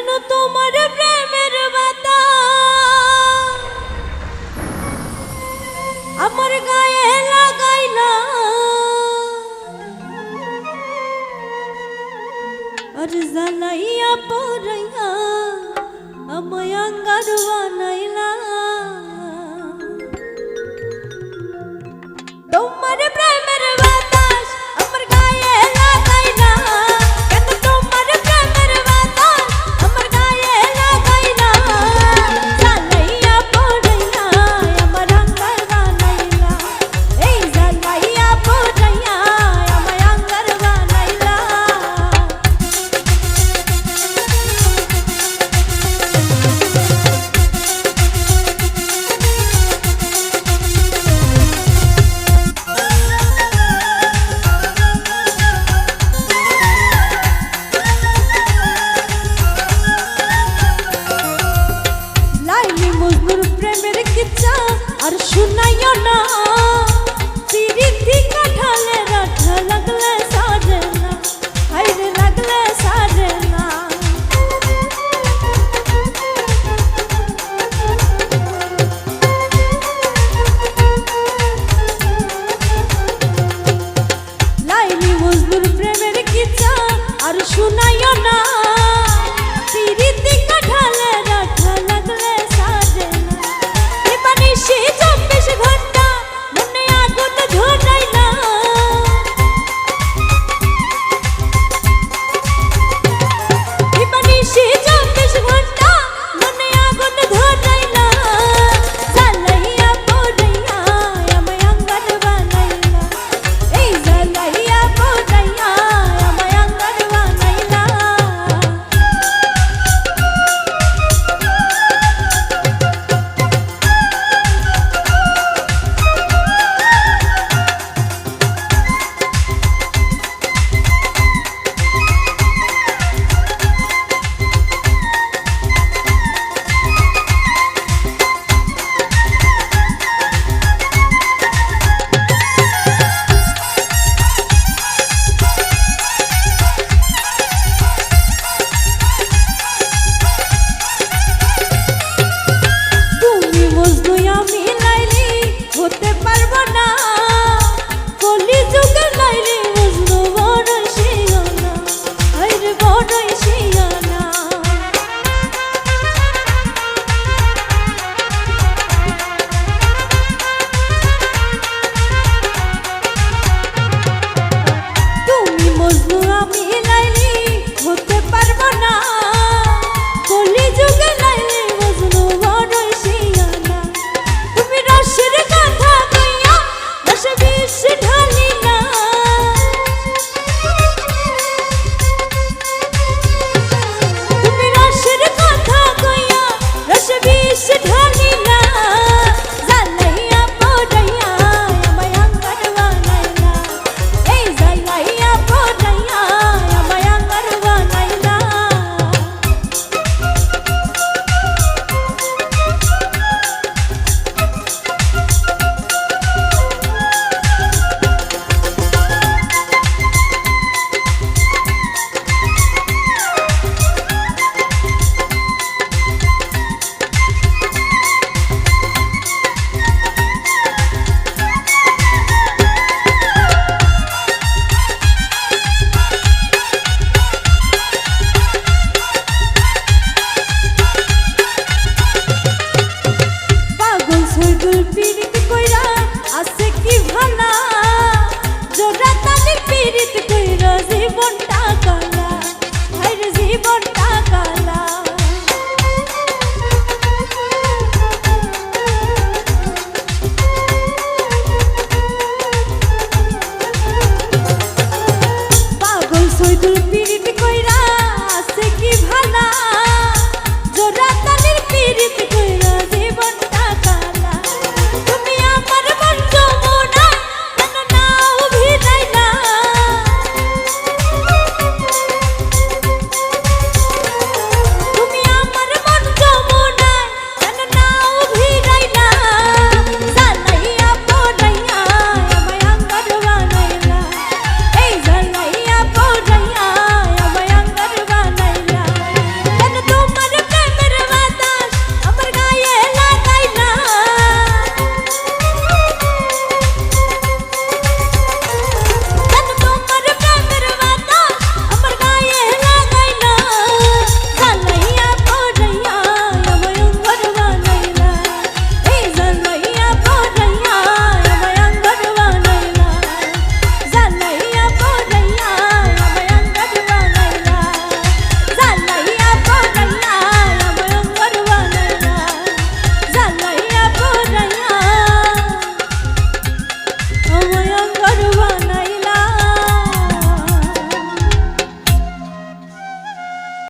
যেন তোমার প্রেমের বাতা আমার গায়ে লাগাই না। আর জ্বালাইয়া পড়াইয়া আমায় আঙ্গার বানাইলা তোমার প্রেম 신